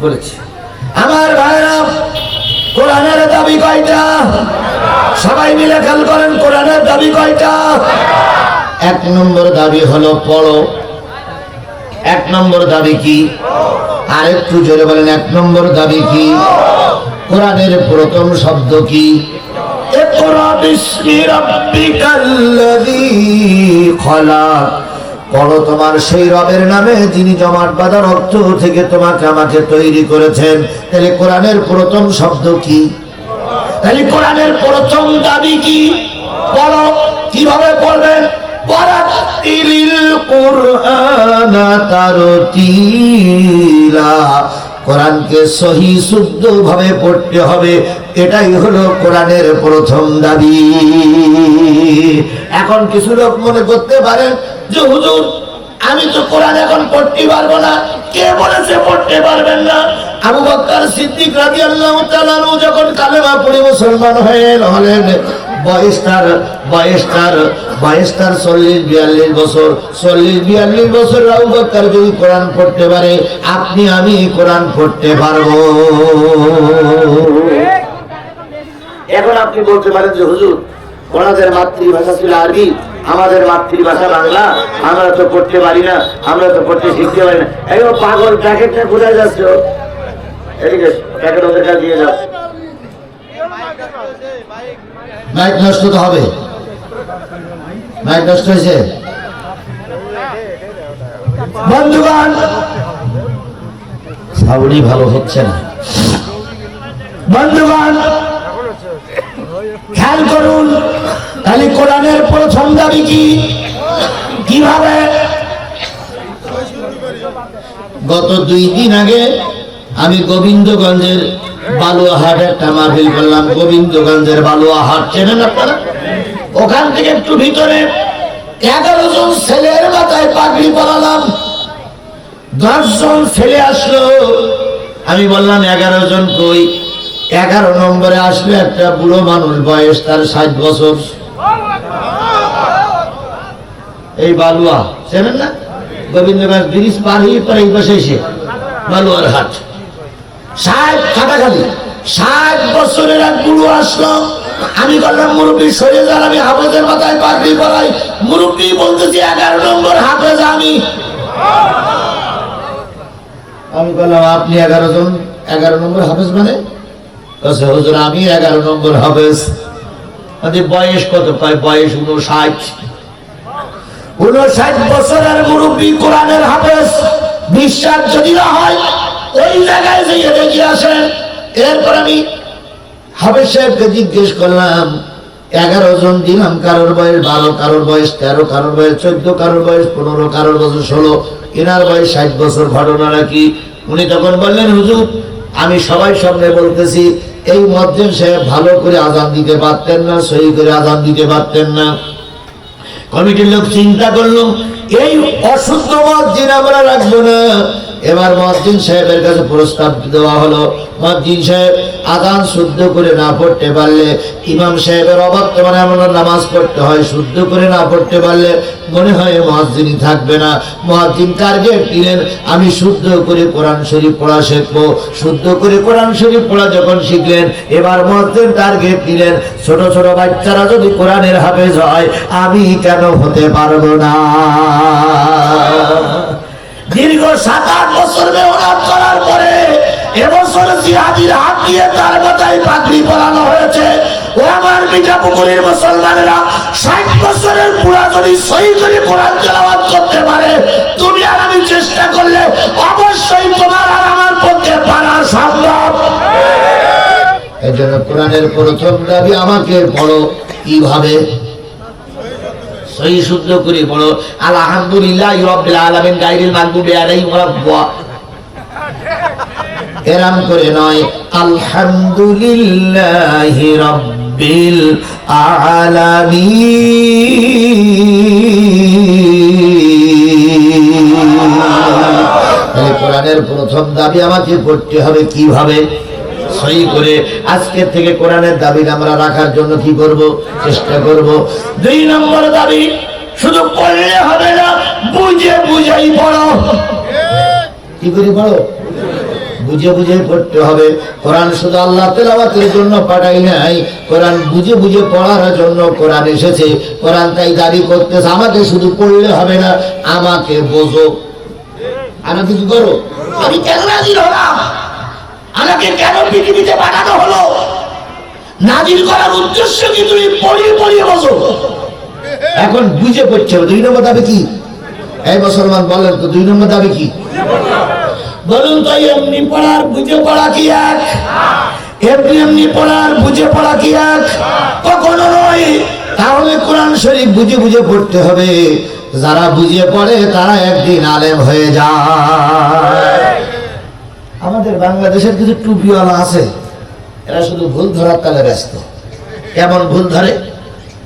বলেছি। আমার ভাইরা কোরআনের দাবি কয়টা? সবাই মিলে খেয়াল করেন, কোরআনের দাবি কয়টা? এক নম্বর দাবি হলো পড়ো। এক নম্বর দাবি কি? আর একটু জোরে বলেন, এক নম্বর দাবি কি? কোরআনের প্রথম শব্দ কি? ইকরা বিসমি রাব্বিকাল্লাযী খলাক। পড়ো তোমার সেই রবের নামে যিনি জমাট বাঁধা রক্ত থেকে তোমাকে আমাকে তৈরি করেছেন। তাহলে কোরআনের প্রথম শব্দ কি? তাহলে কোরআনের প্রথম দাবি কি? পড়ো কীভাবে পড়বেন শুদ্ধ ভাবে পড়তে হবে। এটাই হলো কোরআনের প্রথম দাবি। এখন কিছু লোক মনে করতে পারেন যে হুজুর, আমি তো কোরআন এখন পড়তে পারব না। কে বলেছে পড়তে পারবেন না? আবু বকর সিদ্দিক তাআলা আনহু যখন কালেমা পড়ে মুসলমান হয়ে হলেন বয়স তার বয়স তার বয়স তার চল্লিশ, বিয়াল্লিশ বছর, চল্লিশ, বিয়াল্লিশ বছর আবু বকর যদি কোরআন পড়তে পারে, আপনি, আমি কোরআন পড়তে পারব। এখন আপনি বলতে পারেন যে, হুজুর, ওনাদের মাতৃভাষা ছিল আরবি। আমাদের মাতৃভাষা বাংলা, আমরা তো পড়তে পারি না, আমরা তো পড়তে শিখতে পারি না। এই পাগল প্যাকেটটা কোথায় যাচ্ছে এদিকে প্যাকেট ওদের কাছে দিয়ে যাও। নষ্ট তো হবে। নষ্ট হয়েছে। ভালো হচ্ছে না। বন্ধুগণ খেয়াল করুন, তাহলে কোরআনের প্রথম দাবি কি? কীভাবে? গত দুই দিন আগে আমি গোবিন্দগঞ্জের বালুয়াহাট একটা মাহফিল করলাম। গোবিন্দগঞ্জের বালুয়াহাট, চেনেন আপনারা? ওখান থেকে একটু ভিতরে এগারো জন ছেলের মাথায় পাগড়ি পরালাম। দশজন ছেলে আসলো। আমি বললাম, এগারো জন কই? এগারো নম্বরে আসলো একটা বুড়ো মানুষ, বয়স তার ষাট বছর। এই বালুয়া, চেনেন না? গোবিন্দগঞ্জ ব্রিজ পার হয়ে পরে এই পাশে এসে বালুয়ার হাট। ষাট কাটাখালি ষাট বছরের এক বুড়ো আসলো। আমি বললাম, মুরব্বী, সরে যান, আমি হাফেজের মাথায় পাগড়ি পরাই। মুরব্বী বলতেছি, এগারো নম্বর হাফেজ আমি। আমি বললাম, আপনি এগারো জন, এগারো নম্বর হাফেজ মানে? হুজুর, আমি এগারো নম্বর হাফেজ। বয়স কত? পায় বয়স উনষাট উনষাট বছরের মুরব্বী কোরআনের হাফেজ, বিশ্বাস যদি না হয়, ওই জায়গায় দেখে আসেন। এরপর আমি হাফেজ সাহেবকে জিজ্ঞেস করলাম, এগারো জন দিলাম, কারোর বয়স বারো, কারোর বয়স তেরো, কারোর বয়স চোদ্দ, কারোর বয়স পনেরো, কারোর বছর ষোলো। এনার বয়স ষাট বছর, ঘটনা নাকি? উনি তখন বললেন, হুজুর, আমি সবাই সামনে বলতেছি এই মজ্জেন সাহেব ভালো করে আজান দিতে পারতেন না, সহি করে আজান দিতে পারতেন না। কমিটির লোক চিন্তা করল, এই অশুদ্ধ মসজিদ আমরা রাখব না। এবার মসজিদ সাহেবের কাছে প্রস্তাব দেওয়া হলো। মসজিদ সাহেব আদান শুদ্ধ করে না পড়তে পারলে, ইমাম সাহেবের অবর্তমানে আমরা নামাজ পড়তে হয়, শুদ্ধ করে না পড়তে পারলে মনে হয় মসজিদই থাকবে না। মসজিদ টার্গেট দিলেন, আমি শুদ্ধ করে কোরআন শরীফ পড়া শিখব। শুদ্ধ করে কোরআন শরীফ পড়া যখন শিখলেন, এবার মসজিদ টার্গেট দিলেন, ছোট ছোট বাচ্চারা যদি কোরআনের হাফেজ হয়, আমি কেন হতে পারব না? দীর্ঘ সাত আট বছর মেহনত করার পরে এবছর জিহাদির হাত দিয়ে তার মাথায় পাগড়ি পরানো হয়েছে। ও আমার মিঠা পুকুরের মুসলমানেরা ষাট বছরের পুরা যদি সহি করে কোরআন তেলাওয়াত করতে পারে তুমি আর আমি চেষ্টা করলে অবশ্যই তোমার আর আমার পক্ষে পারা সম্ভব। এই জন্য কোরআনের প্রথম দাবি আমাকে পড়ো কীভাবে সহি শুদ্ধ করে বলো আলহামদুলিল্লাহ রব্বিল আলামিন গায়রিল মাগদুবি আলাইহিম ওয়ালাদ এরাম করে নয়, আলহামদুলিল্লাহি রব্বিল আলামিন। কোরআনের প্রথম দাবি আমাকে করতে হবে কীভাবে? সহি করে আজকের থেকে কোরআনের দাবি আমরা রাখার জন্য কি করব? চেষ্টা করব। দুই নম্বর দাবি, শুধু পড়লে হবে না, বুঝে বুঝেই পড়ো। কি করে পড়ো? বুঝে বুঝে পড়তে হবে। কোরআন শুধু আল্লাহ তেলাওয়াতের জন্য পাঠাই নাই, কোরআন বুঝে বুঝে পড়ার জন্য কোরআন এসেছে। কোরআন তাই দাবি করতেছে, আমাকে শুধু পড়লে হবে না, আমাকে বোঝো। আমাকে কি করো? আমি কেন নাজির হলাম? আমাকে কেন পৃথিবীতে পাঠানো হলো? নাজির করার উদ্দেশ্য কি তুমি পড়িয়ে পড়িয়ে বোঝো এখন বুঝে পড়ছে দুই নম্বর দাবি কি? এই মুসলমান বলেন তো, দুই নম্বর দাবি কি? বলুন তো এমনি পড়ার, বুঝে পড়া কি এক? এমনি এমনি পড়ার, বুঝে পড়া কি এক? কখনো নয়। তাহলে কোরআন শরীফ বুঝে বুঝে পড়তে হবে। যারা বুঝে পড়ে, তারা একদিন আলেম হয়ে যায়। আমাদের বাংলাদেশের কিছু টুপিওয়ালা আছে, এরা শুধু ভুল ধরার তালে ব্যস্ত। কেমন ভুল ধরে?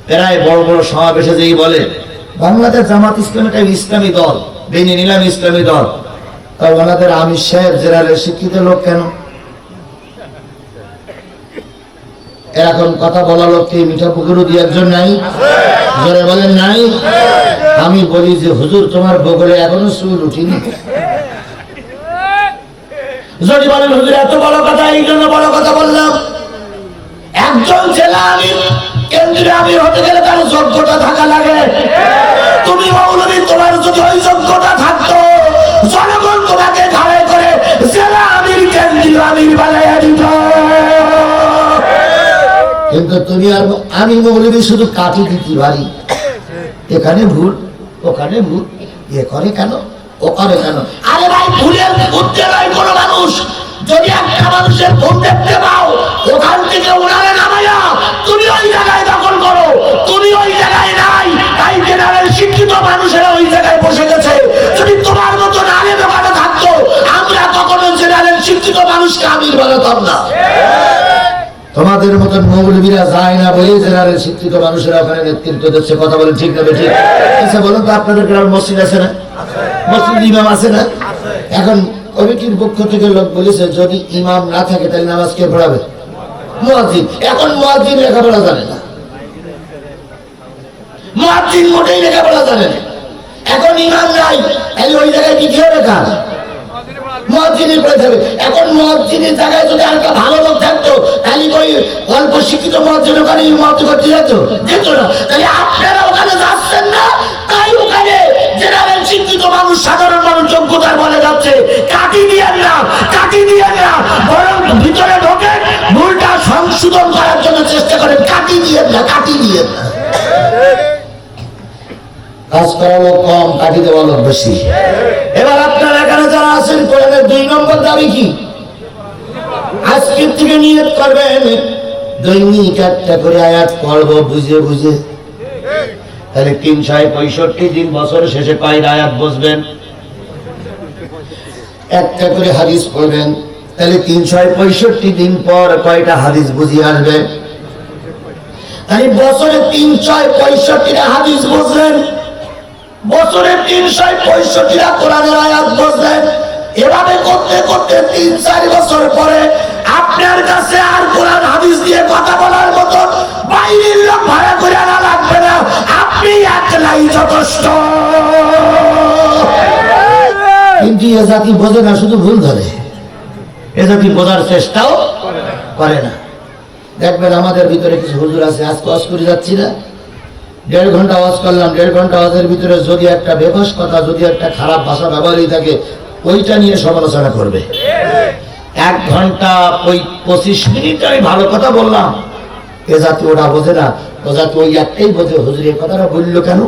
প্রায় বড় বড় সমাবেশে যেই বলে, বাংলাদেশ জামাত ইসলাম একটা ইসলামী দল, বেনে নিলাম ইসলামী দল। তা ওনাদের আমির সাহেব জেনারেল শিক্ষিত লোক কেন? এরকম কথা বলা লোক কি মিঠা পুকুরও দিয়ে একজন নাই, জোরে বলেন নাই? আমি বলি যে, হুজুর, তোমার বগলে এখনও চুল উঠিনি? যদি বলেন হুজুর এত বড় কথা এই জন্য বড় কথা বললাম। একজন জেলা আমি কেন্দ্রে আমি হতে গেলে তার যোগ্যতা থাকা লাগে। তুমি মৌলবী তোমার যদি ওই যোগ্যতা থাকতো জনগণ তোমাকে ঘাড়ে করে জেলা আমির কেন্দ্রীয় আমির বানাইয়া দিত। কিন্তু তুমি আর আমি মৌলবী শুধু কাটি দিতে পারি এখানে ভুল ওখানে ভুল এ করে কেন ও করে কেন? আরে ভাই ভুলের মানুষ যদি একটা মানুষের ভুল দেখতে পাও, ওখান থেকে উনারে নামাইয়া তুমি ওই জায়গায় দখল করো। তুমি ওই জায়গায় নাই, তাই জেনারেল শিক্ষিত মানুষেরা ওই জায়গায় বসে গেছে। যদি তোমার মতো নারে দোকানে থাকতো, আমরা কখনো জেনারেল শিক্ষিত মানুষকে আমির বানাতাম না। তোমাদের মতন মৌলবীরা যায় না বলে জেনারেল শিক্ষিত মানুষেরা ওখানে নেতৃত্ব দিচ্ছে। কথা বলেন ঠিক না ঠিক? আচ্ছা বলুন তো আপনাদের গ্রাম মসজিদ আছে না? মসজিদ ইমাম আছে না? এখন কমিটির পক্ষ থেকে লোক বলেছে, যদি ইমাম না থাকে, তাহলে নামাজ কে পড়াবে? এখন মুয়াজ্জিন লেখাপড়া জানে না। মুয়াজ্জিন মোটেই লেখাপড়া জানে না। এখন ইমাম নাই, তাহলে ওই জায়গায় খেয়ে রেখা? মহাজিনের পড়ে থাকবে। এখন মহাজিনের জায়গায় যদি আর ভালো লোক থাকতো, তাহলে ওই অল্প শিক্ষিত বরং ভিতরে ঢোকে ভুলটা সংশোধন করার জন্য চেষ্টা করেন কাটি দিয়ে না কাটি দিয়ে কাজ করা লোক কম কাটি দেওয়া লোক বেশি। এবার আপনারা এখানে যারা আছেন, কোরআনের দুই নম্বর দাবি কি? আজকের থেকে নিয়ত করবেন, দৈনিক একটা করে আয়াত পড়ব, বুঝে বুঝে। তাহলে তিনশো পঁয়ষট্টি দিন বছরের শেষে কয়েক আয়াত বসবেন? একটা করে হাদিস পড়বেন তাহলে তিনশো পঁয়ষট্টি দিন পর কয়টা হাদিস বুঝিয়ে আসবে? তাহলে বছরে তিনশো পঁয়ষট্টিটা হাদিস বুঝলেন। বছরে তিনশো পঁয়ষট্টিটা কোরআনের আয়াত বসলেন এভাবে করতে করতে তিন চার বছর পরে আপনার কাছে আর কোরআন হাদিস দিয়ে কথা বলার মতো বাইরের লোক ভাড়া করে আনা লাগবে না। আপনি একলাই যথেষ্ট। কিন্তু এ জাতি বোঝে না, শুধু ভুল ধরে। এ বোঝার চেষ্টাও করে না। দেখবেন আমাদের ভিতরে কিছু হুজুর আছে আজ ওয়াজ করে যাচ্ছি না। দেড় ঘণ্টা ওয়াজ করলাম, দেড় ঘণ্টা ওয়াজের ভিতরে যদি একটা বেবস কথা, যদি একটা খারাপ ভাষা ব্যবহারই থাকে, ওইটা নিয়ে সমালোচনা করবে। এক ঘণ্টা ওই পঁচিশ মিনিট আমি ভালো কথা বললাম। এ জাতি ওটা বোঝে না, ও জাতি ওই একটাই বোঝে, হুজুর এই কথাটা বলল কেন?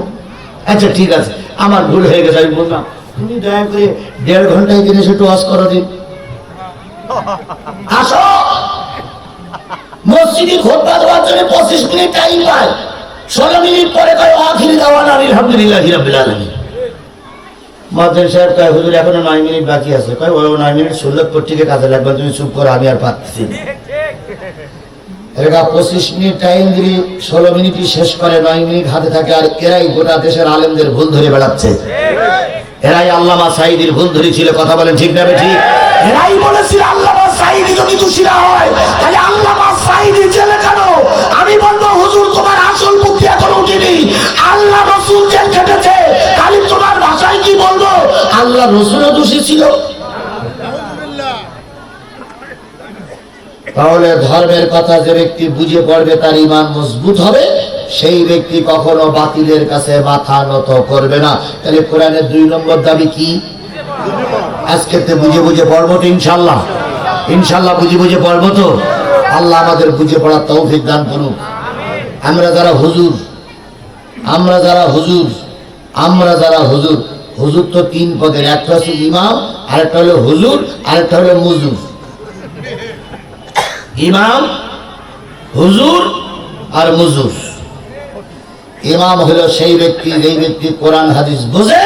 আচ্ছা ঠিক আছে, আমার ভুল হয়ে গেছে, আমি বললাম, তুমি দয়া করে দেড় ঘন্টায় কিনে সেটু ওয়াজ করো দিন আসো। মসজিদে দেওয়ার জন্য পঁচিশ মিনিট টাইম পায়। ষোলো মিনিট পরে আখিরি দাওয়ান আলহামদুলিল্লাহ মাদ্রাসা সাহেব কয়, হুজুর, এখনও নয় মিনিট বাকি আছে। কয় নয় মিনিট কাজে লাগবে, তুমি চুপ করো, আমি আর পাচ্ছি পঁচিশ মিনিট টাইম দিবি ষোলো মিনিটই শেষ করে, নয় মিনিট হাতে থাকে, আর এরাই গোটা দেশের আলেমদের ভুল ধরে বেড়াচ্ছে। এরাই আল্লামা সাইদির ভুল ধরেছিল, কথা বলেন ঠিক না ঠিক? বলেছিল, আল্লামা সাইদি যদি দোষীরা হয়, তাহলে আল্লামা সাইদি জেলে কেন? আমি হুজুর, তোমার আসল বুদ্ধি এখন উঠিনি। আল্লাহ রসুল জেল খেটেছে। তোমার ভাষায় কি বলব? আল্লাহ রসুলও দোষী ছিল। তাহলে ধর্মের কথা যে ব্যক্তি বুঝে পড়বে, তার ইমান মজবুত হবে। সেই ব্যক্তি কখনো বাতিলের কাছে মাথা নত করবে না। তাহলে কোরআনের দুই নম্বর দাবি কি? আজকে তো বুঝে বুঝে পড়ব তো ইনশাল্লাহ ইনশাল্লাহ বুঝে বুঝে পড়ব তো। আল্লাহ আমাদের বুঝে পড়ার তৌফিক দান করুক। আমরা যারা হুজুর, আমরা যারা হুজুর, আমরা যারা হুজুর হুজুর তো তিন পদের, একটা হচ্ছে ইমাম, আরেকটা হলো হুজুর, আরেকটা হলো মুজুর। ইমাম, হুজুর আর মুজুর। ইমাম হলো সেই ব্যক্তি, যেই ব্যক্তি কোরআন, হাদিস বুঝে,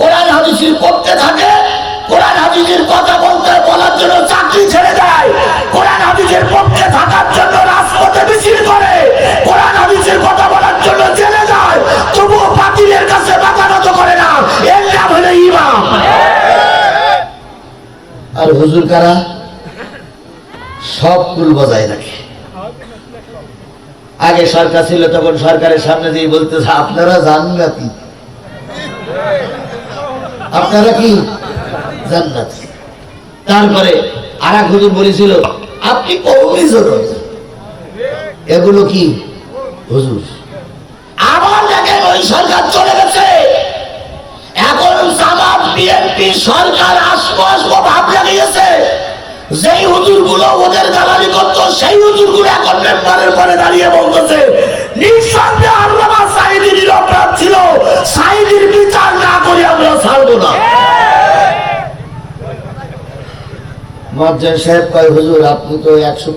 কোরআন, হাদিসের করতে থাকে কোরআন হাদিসের কথা বলতে বলার জন্য চাকরি ছেড়ে দেয়। কোরআন হাদিসের পক্ষে থাকার জন্য কোরআন হাদিসের কথা বলার জন্য তবুও বাতিলের কাছে আর হুজুর কারা? সব কুল বজায় রাখে। আগে সরকার ছিল, তখন সরকারের সামনে দিয়ে বলতেছে, আপনারা জান্নাতি আপনারা কি? জান্নাতি। তারপরে আর এক হুজুর বলেছিল, আপনি কৌমি এগুলো কি? হুজুর। আবার দেখেন ওই সরকার চলে গেছে। এখন বিএনপি সরকার আসব আসব ভাব লাগিয়েছে। যেই হুজুরগুলো ওদের গালালি করতো, সেই হুজুরগুলো এখন মেম্বারের পরে দাঁড়িয়ে বলতেছে, নিঃসন্দেহে আল্লামা সাইদির অপরাধ ছিল। সাইদির বিচার না করে আমরা ছাড়বো না। মজ্জান সাহেব কয় হুজুর আপনি তো একশো